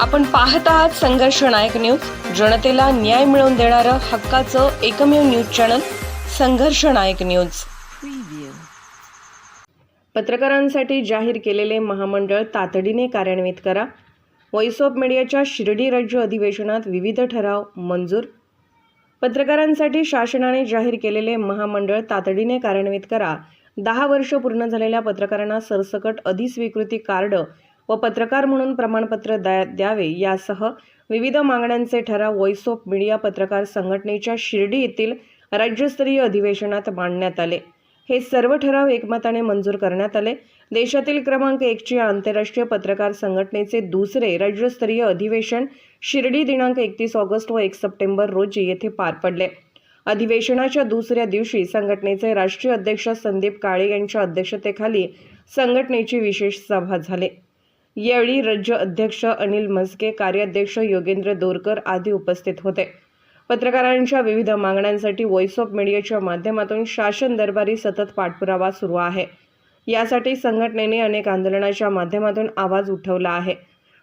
आपण पाहत आहात संघर्ष नायक न्यूज. जनतेला न्याय मिळवून देणारं हक्काचं एकमेव न्यूज चॅनल संघर्ष नायक न्यूज. पत्रकारांसाठी जाहीर केलेले महामंडळ तातडीने कार्यान्वित करा. व्हॉइस ऑफ मीडियाच्या शिर्डी राज्य अधिवेशनात विविध ठराव मंजूर. पत्रकारांसाठी शासनाने जाहीर केलेले महामंडळ तातडीने कार्यान्वित करा. दहा वर्ष पूर्ण झालेल्या पत्रकारांना सरसकट अधिस्वीकृती कार्ड व पत्रकार म्हणून प्रमाणपत्र द्या द्यावे. यासह विविध मागण्यांचे ठराव व्हॉइस ऑफ मीडिया पत्रकार संघटनेच्या शिर्डी येथील राज्यस्तरीय अधिवेशनात मांडण्यात आले. हे सर्व ठराव एकमताने मंजूर करण्यात आले. देशातील क्रमांक एकचे आंतरराष्ट्रीय पत्रकार संघटनेचे दुसरे राज्यस्तरीय अधिवेशन शिर्डी दिनांक एकतीस ऑगस्ट व एक सप्टेंबर रोजी येथे पार पडले. अधिवेशनाच्या दुसऱ्या दिवशी संघटनेचे राष्ट्रीय अध्यक्ष संदीप काळे यांच्या अध्यक्षतेखाली संघटनेची विशेष सभा झाली. यावेळी राज्य अध्यक्ष अनिल म्हस्के कार्याध्यक्ष योगेंद्र दोरकर आदी उपस्थित होते. पत्रकारांच्या विविध मागण्यांसाठी व्हॉइस ऑफ मीडियाच्या माध्यमातून शासन दरबारी सतत पाठपुरावा सुरू आहे. यासाठी संघटनेने अनेक आंदोलनाच्या माध्यमातून आवाज उठवला आहे.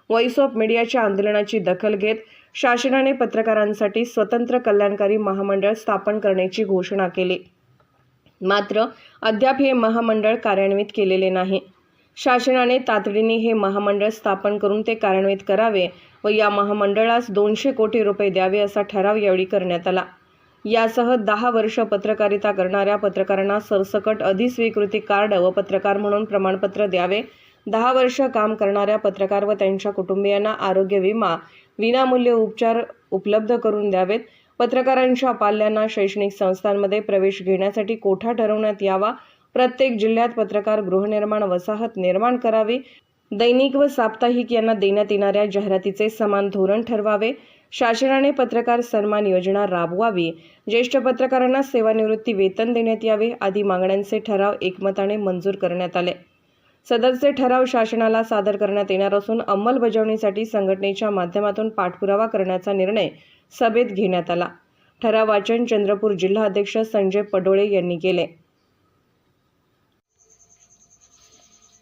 व्हॉइस ऑफ मीडियाच्या आंदोलनाची दखल घेत शासनाने पत्रकारांसाठी स्वतंत्र कल्याणकारी महामंडळ स्थापन करण्याची घोषणा केली. मात्र अद्याप हे महामंडळ कार्यान्वित केलेले नाही. शासनाने तातडीने हे महामंडळ स्थापन करून ते कार्यान्वित करावे व या महामंडळास दोनशे कोटी रुपये द्यावे असा ठराव यावेळी करण्यात आला. यासह दहा वर्ष पत्रकारिता करणाऱ्या पत्रकारांना सरसकट अधिस्वीकृती कार्ड व पत्रकार म्हणून प्रमाणपत्र द्यावे दहा वर्ष काम करणाऱ्या पत्रकार व त्यांच्या कुटुंबियांना आरोग्य विमा विनामूल्य उपचार उपलब्ध करून द्यावेत पत्रकारांच्या पाल्यांना शैक्षणिक संस्थांमध्ये प्रवेश घेण्यासाठी कोठा ठरवण्यात यावा प्रत्येक जिल्ह्यात पत्रकार गृहनिर्माण वसाहत निर्माण करावी. दैनिक व साप्ताहिक यांना देण्यात येणाऱ्या जाहिरातीचे समान धोरण ठरवावे. शासनाने पत्रकार सन्मान योजना राबवावी. ज्येष्ठ पत्रकारांना सेवानिवृत्ती वेतन देण्यात यावे. आदी मागण्यांचे ठराव एकमताने मंजूर करण्यात आले. सदरचे ठराव शासनाला सादर करण्यात येणार असून अंमलबजावणीसाठी संघटनेच्या माध्यमातून पाठपुरावा करण्याचा निर्णय सभेत घेण्यात आला. ठराव वाचन चंद्रपूर जिल्हा अध्यक्ष संजय पडोळे यांनी केले.